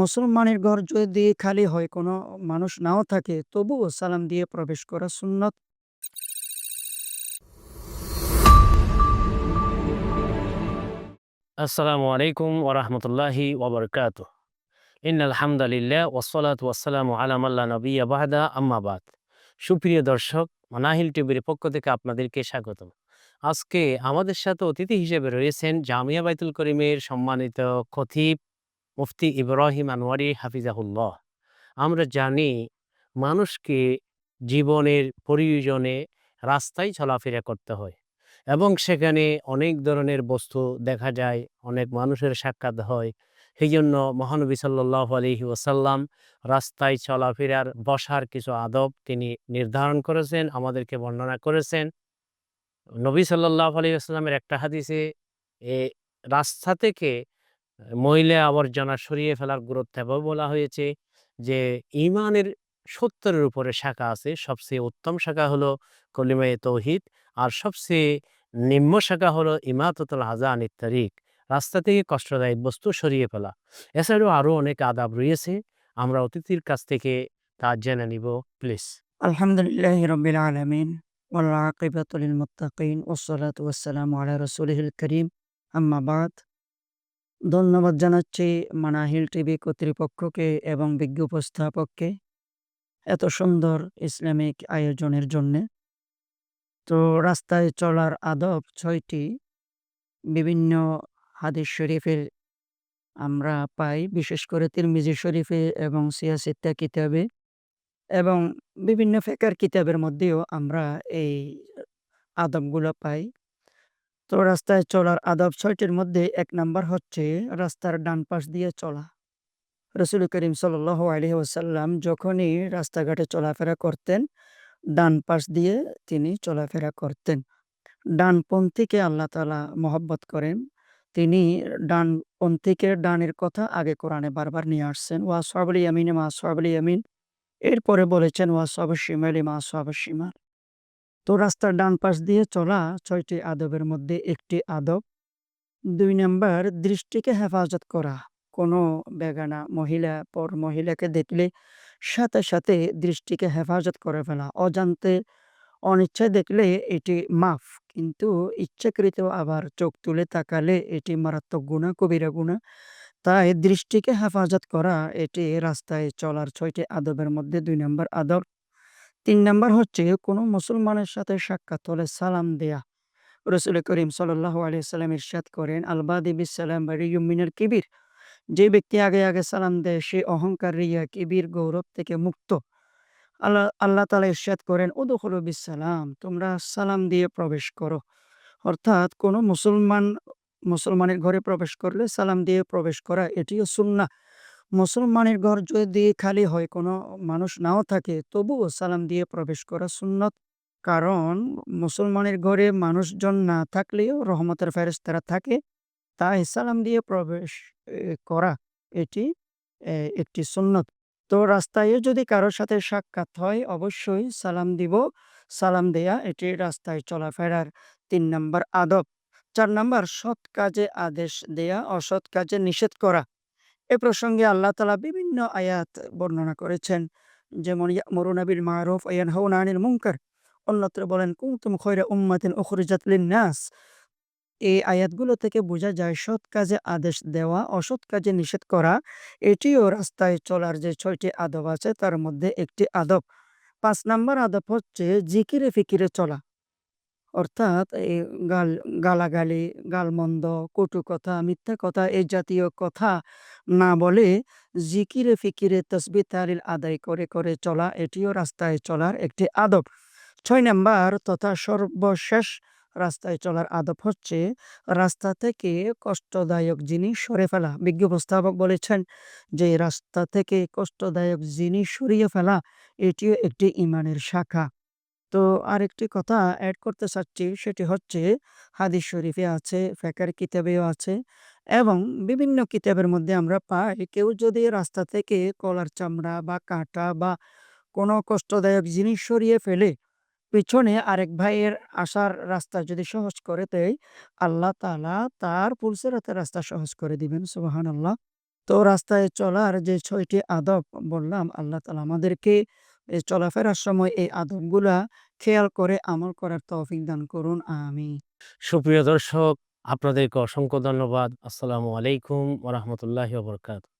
মুসলমানের ঘর যদি খালি হয়, কোনো মানুষ নাও থাকে, তবুও সালাম দিয়ে প্রবেশ করা সুন্নত। আসসালামু আলাইকুম ওরহমতুল্লাহি ওবরকাত ইন্নাল হামদালিল্লাহ ওসলাত ওয়াসালামু আলা মাল্লা নবিয়া বাহাদা আম্মাবাদ সুপ্রিয় দর্শক মানাহিল টিভির পক্ষ থেকে আপনাদেরকে স্বাগতম। আজকে আমাদের সাথে অতিথি হিসেবে রয়েছেন জামিয়া বাইতুল করিমের সম্মানিত খতিব মুফতি ইব্রাহিম আনোয়ারি হাফিজাহুল্লাহ। আমরা জানি মানুষকে জীবনের প্রয়োজনে রাস্তায় চলাফেরা করতে হয় এবং সেখানে অনেক ধরনের বস্তু দেখা যায়, অনেক মানুষের সাক্ষাৎ হয়। সেই জন্য মহানবী সাল্লাহ আলহি ওসাল্লাম রাস্তায় চলাফেরার বসার কিছু আদব তিনি নির্ধারণ করেছেন, আমাদেরকে বর্ণনা করেছেন। নবী সাল্লাহ আলী আসলামের একটা হাদিসে, এ রাস্তা থেকে মহিলা আবর্জনা সরিয়ে ফেলার গুরুত্ব বলা হয়েছে যে, ইমানের সত্তরের উপরে শাখা আছে। সবচেয়ে উত্তম শাখা হলো কলিমায়ে তৌহিদ। আর সবচেয়ে নিম্ন শাখা হলো ইমাততুল হাজান ইত্তারিক রাস্তা থেকে কষ্টদায়ক বস্তু সরিয়ে ফেলা। এছাড়াও আরও অনেক আদাব রয়েছে। আমরা অতিথির কাছ থেকে তা জেনে নিব, প্লিজ। আলহামদুলিল্লাহ রবিল আলমিন। ওয়াকিবাতুল মুত্তাকিন। ওসলাত ওয়াসালাম আলা রসুলহিল করিম। আম্মাবাদ ধন্যবাদ জানাচ্ছি মানাহিল টিভি কর্তৃপক্ষকে এবং বিজ্ঞ উপস্থাপককে এত সুন্দর ইসলামিক আয়োজনের জন্যে। তো রাস্তায় চলার আদব ছয়টি। বিভিন্ন হাদিস শরীফের আমরা পাই, বিশেষ করে তিরমিজি শরীফে এবং সিয়াসিত্তা কিতাবে। এবং বিভিন্ন ফেকার কিতাবের মধ্যেও আমরা এই আদবগুলো পাই। তো রাস্তায় চলার আদব ছয়টির মধ্যে এক নাম্বার হচ্ছে রাস্তার ডান পাশ দিয়ে চলা। রসুল করিম সাল আলহি ওসাল্লাম যখনই রাস্তাঘাটে চলাফেরা করতেন, ডান পাশ দিয়ে তিনি চলাফেরা করতেন। ডানপন্থীকে আল্লাহ তালা মহব্বত করেন। তিনি ডানপন্থীকে ডানের কথা আগে কোরআনে বারবার নিয়ে আসছেন, ওয়া সবলি আমিন মা সবলি আমিন এরপরে বলেছেন, ওয়া সব সিমালি মা সব সীমার তো রাস্তার ডান পাশ দিয়ে চলা ছয়টি আদবের মধ্যে একটি আদব। দুই নম্বর, দৃষ্টিকে হেফাজত করা। কোনো বেগানা মহিলা পর মহিলাকে দেখলে সাথে সাথে দৃষ্টিকে হেফাজত করে ফেলা। অজান্তে অনিচ্ছায় দেখলে এটি মাফ, কিন্তু ইচ্ছাকৃত আবার চোখ তুলে তাকালে এটি মারাত্মক গুণা, কবিরা গুণা। তাই দৃষ্টিকে হেফাজত করা, এটি রাস্তায় চলার ছয়টি আদবের মধ্যে দুই নম্বর আদব। তিন নম্বর হচ্ছে কোনো মুসলমানের সাথে সাক্ষাৎ হলে সালাম দেয়া। রসুল করিম সাল্লাহ আলিয়া সাল্লাম ইরশাদ করেন, আলবাদি রিয়ুমিনের কিবির। যে ব্যক্তি আগে আগে সালাম দেয়, সে অহংকার রিয়া কিবির গৌরব থেকে মুক্ত। আল্লাহ আল্লাহ তালা ইরশাদ করেন, উদুখুল বিসালাম তোমরা সালাম দিয়ে প্রবেশ করো। অর্থাৎ কোনো মুসলমান, মুসলমানের ঘরে প্রবেশ করলে সালাম দিয়ে প্রবেশ করা, এটিও সুন্না মুসলমানের ঘর যদি খালি হয়, কোনো মানুষ নাও থাকে, তবুও সালাম দিয়ে প্রবেশ করা সুন্নত। কারণ মুসলমানের ঘরে মানুষজন না থাকলেও রহমতের ফেরেস্তারা থাকে, তাই সালাম দিয়ে প্রবেশ করা এটি একটি সুন্নত। তো রাস্তায় যদি কারোর সাথে সাক্ষাৎ হয়, অবশ্যই সালাম দিব। সালাম দেয়া এটি রাস্তায় চলাফেরার তিন নম্বর আদব। চার নম্বর, সৎ কাজে আদেশ দেয়া, অসৎ কাজে নিষেধ করা। এ প্রসঙ্গে আল্লাহ তালা বিভিন্ন আয়াত বর্ণনা করেছেন। যেমন মরুনাবিল মারুফ আয়ান হৌনানিল মুঙ্কার অন্যত্র বলেন কুমতুম খৈরা উম্মাতিন উখরিজাত নাস এই আয়াতগুলো থেকে বোঝা যায়, সৎ কাজে আদেশ দেওয়া, অসৎ কাজে নিষেধ করা, এটিও রাস্তায় চলার যে ছয়টি আদব আছে, তার মধ্যে একটি আদব। পাঁচ নাম্বার আদব হচ্ছে জিকিরে ফিকিরে চলা। অর্থাৎ এই গাল, গালাগালি, গালমন্দ, কটু কথা, মিথ্যা কথা এই জাতীয় কথা না বলে জিকিরে ফিকিরে তসবি তালিল আদায় করে করে চলা, এটিও রাস্তায় চলার একটি আদব। ছয় নাম্বার তথা সর্বশেষ রাস্তায় চলার আদব হচ্ছে রাস্তা থেকে কষ্টদায়ক জিনিস সরে ফেলা। বিজ্ঞ উপস্থাপক বলেছেন যে, রাস্তা থেকে কষ্টদায়ক জিনিস সরিয়ে ফেলা, এটিও একটি ইমানের শাখা। তো আরেকটি কথা অ্যাড করতে চাচ্ছি সেটি হচ্ছে হাদিস শরীফে আছে ফেকার কিতাবেও আছে এবং বিভিন্ন কিতাবের মধ্যে আমরা পাই কেউ যদি রাস্তা থেকে কলার চামড়া বা কাঁটা বা কোনো কষ্টদায়ক জিনিস সরিয়ে ফেলে পিছনে আরেক ভাইয়ের আসার রাস্তা যদি সহজ করে দেয় আল্লাহ তালা তার পুলসেরাতের রাস্তা সহজ করে দিবেন সুবাহান আল্লাহ তো রাস্তায় চলার যে ছয়টি আদব বললাম, আল্লাহ তালা আমাদেরকে এ চলাফেরার সময় এই আদবগুলা খেয়াল করে আমল করার তৌফিক দান করুন। আমি সুপ্রিয় দর্শক, আপনাদেরকে অসংখ্য ধন্যবাদ। আসসালামু আলাইকুম ওয়া রাহমাতুল্লাহি ওয়া বারাকাতুহু।